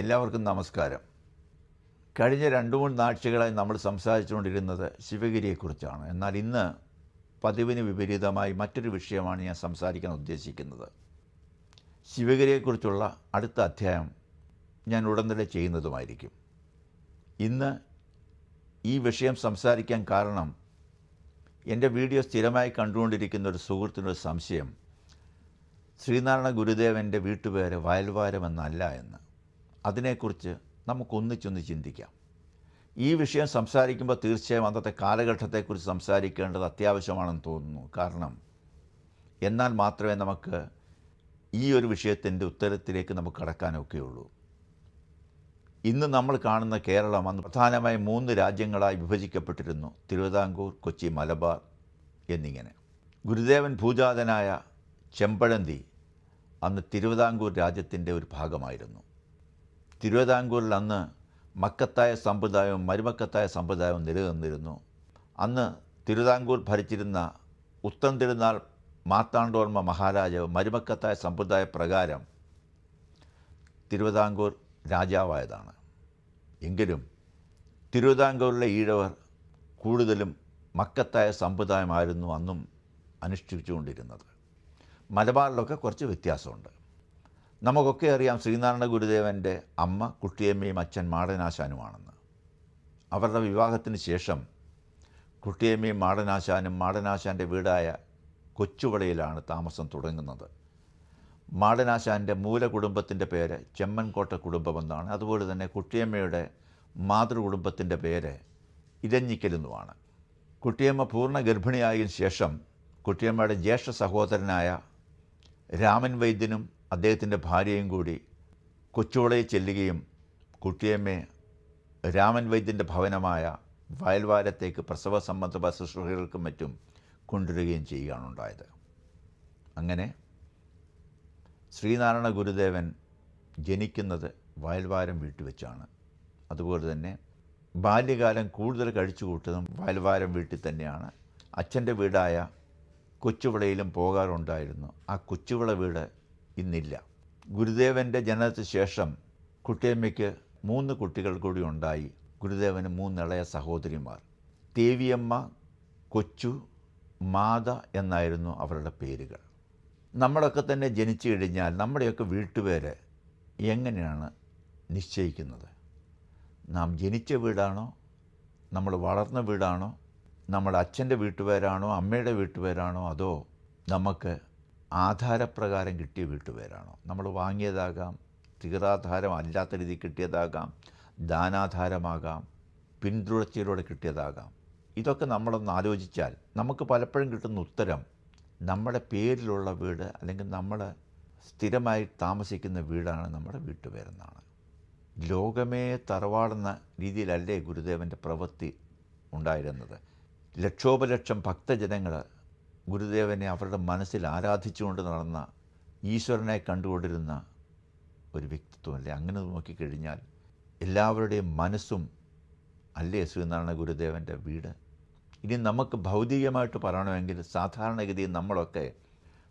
എല്ലാവർക്കും നമസ്കാരം. കഴിഞ്ഞ രണ്ട് മൂന്ന് ആഴ്ചകളായി നമ്മൾ സംസാരിച്ചുകൊണ്ടിരുന്നത് ശിവഗിരിയെക്കുറിച്ചാണ്. എന്നാൽ ഇന്ന് പതിവിന് വിപരീതമായി മറ്റൊരു വിഷയമാണ് ഞാൻ സംസാരിക്കാൻ ഉദ്ദേശിക്കുന്നത്. ശിവഗിരിയെക്കുറിച്ചുള്ള അടുത്ത അധ്യായം ഞാൻ ഉടൻ തന്നെ ചെയ്യുന്നതുമായിരിക്കും. ഇന്ന് ഈ വിഷയം സംസാരിക്കാൻ കാരണം എന്റെ വീഡിയോ സ്ഥിരമായി കണ്ടുകൊണ്ടിരിക്കുന്ന ഒരു സുഹൃത്തിനൊരു സംശയം. ശ്രീനാരായണ ഗുരുദേവന്റെ വീട്ടുപേര് വയൽവാരം എന്നല്ല എന്ന്. അതിനെക്കുറിച്ച് നമുക്കൊന്നിച്ചൊന്ന് ചിന്തിക്കാം. ഈ വിഷയം സംസാരിക്കുമ്പോൾ തീർച്ചയായും അന്നത്തെ കാലഘട്ടത്തെക്കുറിച്ച് സംസാരിക്കേണ്ടത് അത്യാവശ്യമാണെന്ന് തോന്നുന്നു. കാരണം എന്നാൽ മാത്രമേ നമുക്ക് ഈ ഒരു വിഷയത്തിന്റെ ഉത്തരത്തിലേക്ക് നമുക്ക് കടക്കാനൊക്കെയുള്ളൂ ഇന്ന് നമ്മൾ കാണുന്ന കേരളം അന്ന് പ്രധാനമായും മൂന്ന് രാജ്യങ്ങളായി വിഭജിക്കപ്പെട്ടിരുന്നു. തിരുവിതാംകൂർ കൊച്ചി മലബാർ എന്നിങ്ങനെ. ഗുരുദേവൻ ഭൂജാതനായ ചെമ്പഴന്തി അന്ന് തിരുവിതാംകൂർ രാജ്യത്തിന്റെ ഒരു ഭാഗമായിരുന്നു. തിരുവിതാംകൂറിൽ അന്ന് മക്കത്തായ സമ്പ്രദായവും മരുമക്കത്തായ സമ്പ്രദായവും നിലനിന്നിരുന്നു. അന്ന് തിരുവിതാംകൂർ ഭരിച്ചിരുന്ന ഉത്തം തിരുനാൾ മാർത്താണ്ഡോർമ്മ മഹാരാജാവ് മരുമക്കത്തായ സമ്പ്രദായ പ്രകാരം തിരുവിതാംകൂർ രാജാവായതാണ്. എങ്കിലും തിരുവിതാംകൂറിലെ ഈഴവർ കൂടുതലും മക്കത്തായ സമ്പ്രദായമായിരുന്നു അന്നും അനുഷ്ഠിച്ചുകൊണ്ടിരുന്നത്. മലബാറിലൊക്കെ കുറച്ച് വ്യത്യാസമുണ്ട്. നമുക്കൊക്കെ അറിയാം ശ്രീനാരായണ ഗുരുദേവന്റെ അമ്മ കുട്ടിയമ്മയും അച്ഛൻ മാടനാശാനുമാണെന്ന്. അവരുടെ വിവാഹത്തിന് ശേഷം കുട്ടിയമ്മയും മാടനാശാനും മാടനാശാന്റെ വീടായ കൊച്ചുവളയിലാണ് താമസം തുടങ്ങുന്നത്. മാടനാശാന്റെ മൂലകുടുംബത്തിന്റെ പേര് ചെമ്മൻകോട്ട കുടുംബമെന്നാണ് അതുപോലെ തന്നെ കുട്ടിയമ്മയുടെ മാതൃകുടുംബത്തിന്റെ പേര് ഇരഞ്ഞിക്കലെന്നുമാണ്. കുട്ടിയമ്മ പൂർണ ഗർഭിണിയായതിനു ശേഷം കുട്ടിയമ്മയുടെ ജ്യേഷ്ഠ സഹോദരനായ രാമൻ വൈദ്യനും അദ്ദേഹത്തിന്റെ ഭാര്യയും കൂടി കൊച്ചുവളയിൽ ചെല്ലുകയും കുട്ടിയമ്മ രാമൻ വൈദ്യന്റെ ഭവനമായ വയൽവാരത്തേക്ക് പ്രസവ സംബന്ധ ശുശ്രൂഷകൾക്കും മറ്റും കൊണ്ടുവരികയും ചെയ്യുകയാണ് ഉണ്ടായത്. അങ്ങനെ ശ്രീനാരായണ ഗുരുദേവൻ ജനിക്കുന്നത് വയൽവാരം വീട്ടിൽ വെച്ചാണ് അതുപോലെ തന്നെ ബാല്യകാലം കൂടുതൽ കഴിച്ചു കൂട്ടുന്നതും വയൽവാരം വീട്ടിൽ തന്നെയാണ്. അച്ഛന്റെ വീടായ കൊച്ചുവിളയിലും പോകാറുണ്ടായിരുന്നു. ആ കൊച്ചുവിള വീട് ഇന്നില്ല. ഗുരുദേവന്റെ ജനനത്തിന് ശേഷം കുട്ടിയമ്മയ്ക്ക് മൂന്ന് കുട്ടികൾ കൂടി ഉണ്ടായി. ഗുരുദേവന് മൂന്നിളയ സഹോദരിമാർ. ദേവിയമ്മ കൊച്ചു മാത എന്നായിരുന്നു അവരുടെ പേരുകൾ. നമ്മളൊക്കെ തന്നെ ജനിച്ചു കഴിഞ്ഞാൽ നമ്മുടെയൊക്കെ വീട്ടുപേര് എങ്ങനെയാണ് നിശ്ചയിക്കുന്നത്? നാം ജനിച്ച വീടാണോ? നമ്മൾ വളർന്ന വീടാണോ? നമ്മുടെ അച്ഛന്റെ വീട്ടുപേരാണോ? അമ്മയുടെ വീട്ടുപേരാണോ? അതോ നമുക്ക് ആധാരപ്രകാരം കിട്ടിയ വീട്ടുപേരാണോ? നമ്മൾ വാങ്ങിയതാകാം തീറാധാരം അല്ലാത്ത രീതിയിൽ കിട്ടിയതാകാം ദാനാധാരമാകാം പിന്തുടർച്ചയിലൂടെ കിട്ടിയതാകാം. ഇതൊക്കെ നമ്മളൊന്ന് ആലോചിച്ചാൽ നമുക്ക് പലപ്പോഴും കിട്ടുന്ന ഉത്തരം നമ്മുടെ പേരിലുള്ള വീട് അല്ലെങ്കിൽ നമ്മൾ സ്ഥിരമായി താമസിക്കുന്ന വീടാണ് നമ്മുടെ വീട്ടുപേരെന്നാണ്. ലോകമേ തറവാടുന്ന രീതിയിലല്ലേ ഗുരുദേവന്റെ പ്രവൃത്തി ഉണ്ടായിരുന്നത്? ലക്ഷോപലക്ഷം ഭക്തജനങ്ങൾ ഗുരുദേവനെ അവരുടെ മനസ്സിൽ ആരാധിച്ചുകൊണ്ട് നടന്ന ഈശ്വരനെ കണ്ടുകൊണ്ടിരുന്ന ഒരു വ്യക്തിത്വമല്ലേ? അങ്ങനെ നോക്കിക്കഴിഞ്ഞാൽ എല്ലാവരുടെയും മനസ്സും അല്ലേ ശ്രീനാരായണ ഗുരുദേവന്റെ വീട്? ഇനി നമുക്ക് ഭൗതികമായിട്ട് പറയണമെങ്കിൽ സാധാരണഗതിയിൽ നമ്മളൊക്കെ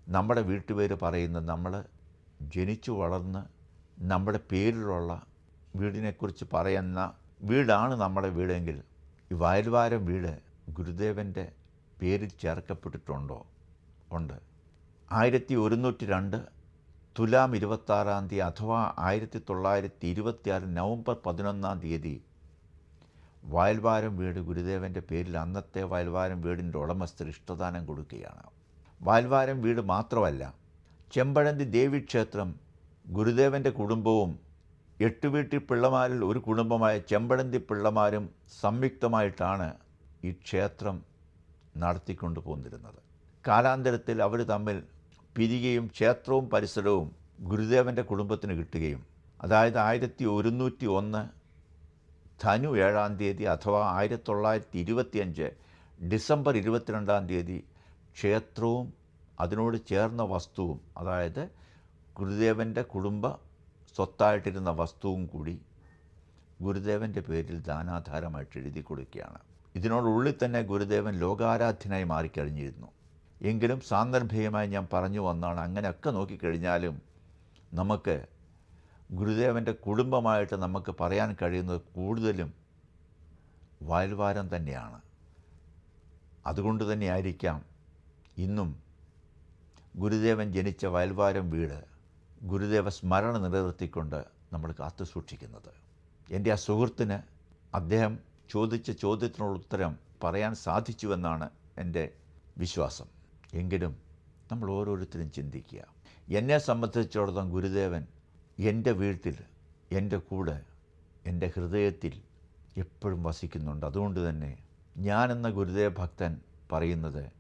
നമ്മുടെ വീട്ടുപേര് പറയുന്ന നമ്മൾ ജനിച്ചു വളർന്ന് നമ്മുടെ പേരിലുള്ള വീടിനെക്കുറിച്ച് പറയുന്ന വീടാണ് നമ്മുടെ വീടെങ്കിൽ ഈ വയൽവാരം വീട് ഗുരുദേവന്റെ പേരിൽ ചേർക്കപ്പെട്ടിട്ടുണ്ടോ? ഉണ്ട്. ആയിരത്തി ഒരുന്നൂറ്റി രണ്ട് തുലാം ഇരുപത്താറാം തീയതി അഥവാ ആയിരത്തി തൊള്ളായിരത്തി ഇരുപത്തിയാറ് നവംബർ പതിനൊന്നാം തീയതി വയൽവാരം വീട് ഗുരുദേവന്റെ പേരിൽ അന്നത്തെ വയൽവാരം വീടിന്റെ ഉടമസ്ഥർ ഇഷ്ടദാനം കൊടുക്കുകയാണ്. വയൽവാരം വീട് മാത്രമല്ല ചെമ്പഴന്തി ദേവീക്ഷേത്രം ഗുരുദേവന്റെ കുടുംബവും എട്ട് വീട്ടിൽ പിള്ളമാരിൽ ഒരു കുടുംബമായ ചെമ്പഴന്തി പിള്ളമാരും സംയുക്തമായിട്ടാണ് ഈ ക്ഷേത്രം നടത്തിക്കൊണ്ടു പോന്നിരുന്നത് കാലാന്തരത്തിൽ അവർ തമ്മിൽ പിരികയും ക്ഷേത്രവും പരിസരവും ഗുരുദേവന്റെ കുടുംബത്തിന് കിട്ടുകയും അതായത് ആയിരത്തി ഒരുന്നൂറ്റി ഒന്ന് ധനു ഏഴാം തീയതി അഥവാ ആയിരത്തി തൊള്ളായിരത്തി ഇരുപത്തിയഞ്ച് ഡിസംബർ ഇരുപത്തിരണ്ടാം തീയതി ക്ഷേത്രവും അതിനോട് ചേർന്ന വസ്തുവും അതായത് ഗുരുദേവന്റെ കുടുംബ സ്വത്തായിട്ടിരുന്ന വസ്തുവും കൂടി ഗുരുദേവന്റെ പേരിൽ ദാനാധാരമായിട്ട് എഴുതി കൊടുക്കുകയാണ് ഇതിനോടുള്ളിൽ തന്നെ ഗുരുദേവൻ ലോകാരാധ്യനായി മാറിക്കഴിഞ്ഞിരുന്നു. എങ്കിലും സാന്ദർഭികമായി ഞാൻ പറഞ്ഞു വന്നാണ് അങ്ങനെയൊക്കെ നോക്കിക്കഴിഞ്ഞാലും നമുക്ക് ഗുരുദേവന്റെ കുടുംബമായിട്ട് നമുക്ക് പറയാൻ കഴിയുന്നത് കൂടുതലും വയൽവാരം തന്നെയാണ്. അതുകൊണ്ട് തന്നെയായിരിക്കാം ഇന്നും ഗുരുദേവൻ ജനിച്ച വയൽവാരം വീട് ഗുരുദേവ സ്മരണ നിലനിർത്തിക്കൊണ്ട് നമ്മൾ കാത്തു സൂക്ഷിക്കുന്നത് എന്റെ ആ സുഹൃത്തിന് അദ്ദേഹം ചോദിച്ച ചോദ്യത്തിനുള്ള ഉത്തരം പറയാൻ സാധിച്ചുവെന്നാണ് എന്റെ വിശ്വാസം. എങ്കിലും നമ്മൾ ഓരോരുത്തരും ചിന്തിക്കുക. എന്നെ സംബന്ധിച്ചിടത്തോളം ഗുരുദേവൻ എന്റെ വീട്ടിൽ എന്റെ കൂടെ എന്റെ ഹൃദയത്തിൽ എപ്പോഴും വസിക്കുന്നുണ്ട്. അതുകൊണ്ട് തന്നെ ഞാനെന്ന ഗുരുദേവ ഭക്തൻ പറയുന്നത്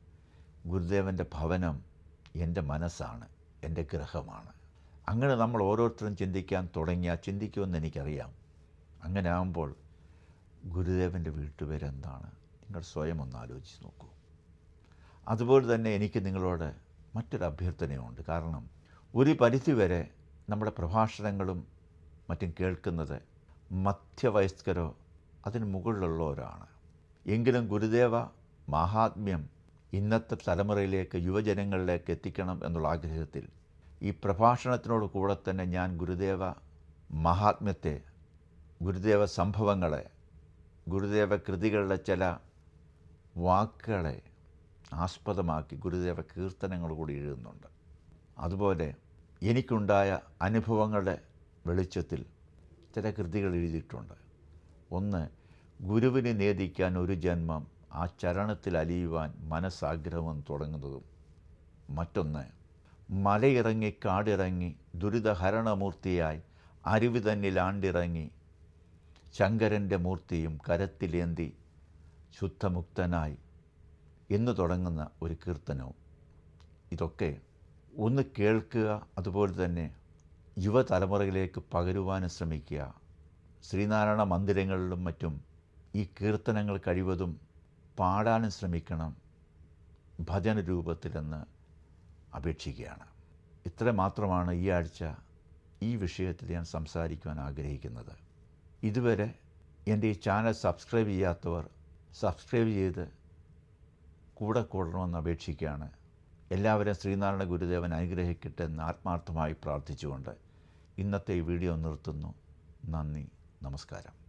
ഗുരുദേവന്റെ ഭവനം എന്റെ മനസ്സാണ് എന്റെ ഗ്രഹമാണ് അങ്ങനെ നമ്മൾ ഓരോരുത്തരും ചിന്തിക്കാൻ തുടങ്ങിയാൽ ചിന്തിക്കുമെന്ന് എനിക്കറിയാം. അങ്ങനെ ആകുമ്പോൾ ഗുരുദേവന്റെ വീട്ടുപേരെന്താണ്? നിങ്ങൾ സ്വയം ഒന്ന് ആലോചിച്ച് നോക്കൂ. അതുപോലെ തന്നെ എനിക്ക് നിങ്ങളോട് മറ്റൊരു അഭ്യർത്ഥനയുണ്ട്. കാരണം ഒരു പരിധിവരെ നമ്മുടെ പ്രഭാഷണങ്ങളും മറ്റും കേൾക്കുന്നത് മധ്യവയസ്കരോ അതിന് മുകളിലുള്ളവരാണ് എങ്കിലും ഗുരുദേവ മഹാത്മ്യം ഇന്നത്തെ തലമുറയിലേക്ക് യുവജനങ്ങളിലേക്ക് എത്തിക്കണം എന്നുള്ള ആഗ്രഹത്തിൽ ഈ പ്രഭാഷണത്തിനോട് കൂടെ തന്നെ ഞാൻ ഗുരുദേവ മഹാത്മ്യത്തെ ഗുരുദേവ സംഭവങ്ങളെ ഗുരുദേവ കൃതികളുടെ ചില വാക്കുകളെ ആസ്പദമാക്കി ഗുരുദേവ കീർത്തനങ്ങൾ കൂടി എഴുതുന്നുണ്ട്. അതുപോലെ എനിക്കുണ്ടായ അനുഭവങ്ങളുടെ വെളിച്ചത്തിൽ ചില കൃതികൾ എഴുതിയിട്ടുണ്ട്. ഒന്ന് ഗുരുവിനെ നേദിക്കാൻ ഒരു ജന്മം ആ ചരണത്തിൽ അലിയുവാൻ മനസ്സാഗ്രഹം തുടങ്ങുന്നതും. മറ്റൊന്ന് മലയിറങ്ങി കാടിറങ്ങി ദുരിതഹരണമൂർത്തിയായി അരുവി ആണ്ടിറങ്ങി ശങ്കരന്റെ മൂർത്തിയും കരത്തിലേന്തി ശുദ്ധമുക്തനായി എന്ന് തുടങ്ങുന്ന ഒരു കീർത്തനവും. ഇതൊക്കെ ഒന്ന് കേൾക്കുക അതുപോലെ തന്നെ യുവതലമുറയിലേക്ക് പകരുവാനും ശ്രമിക്കുക. ശ്രീനാരായണ മന്ദിരങ്ങളിലും മറ്റും ഈ കീർത്തനങ്ങൾ കഴിവതും പാടാനും ശ്രമിക്കണം. ഭജന രൂപത്തിലെന്ന് അപേക്ഷിക്കുകയാണ്. ഇത്ര മാത്രമാണ് ഈ ആഴ്ച ഈ വിഷയത്തിൽ ഞാൻ സംസാരിക്കുവാൻ ആഗ്രഹിക്കുന്നത്. ഇതുവരെ എന്റെ ഈ ചാനൽ സബ്സ്ക്രൈബ് ചെയ്യാത്തവർ സബ്സ്ക്രൈബ് ചെയ്ത് കൂടെ കൂടണമെന്ന് അപേക്ഷിക്കുകയാണ്. എല്ലാവരും ശ്രീനാരായണ ഗുരുദേവൻ അനുഗ്രഹിക്കട്ടെ എന്ന് ആത്മാർത്ഥമായി പ്രാർത്ഥിച്ചുകൊണ്ട് ഇന്നത്തെ ഈ വീഡിയോ നിർത്തുന്നു. നന്ദി. നമസ്കാരം.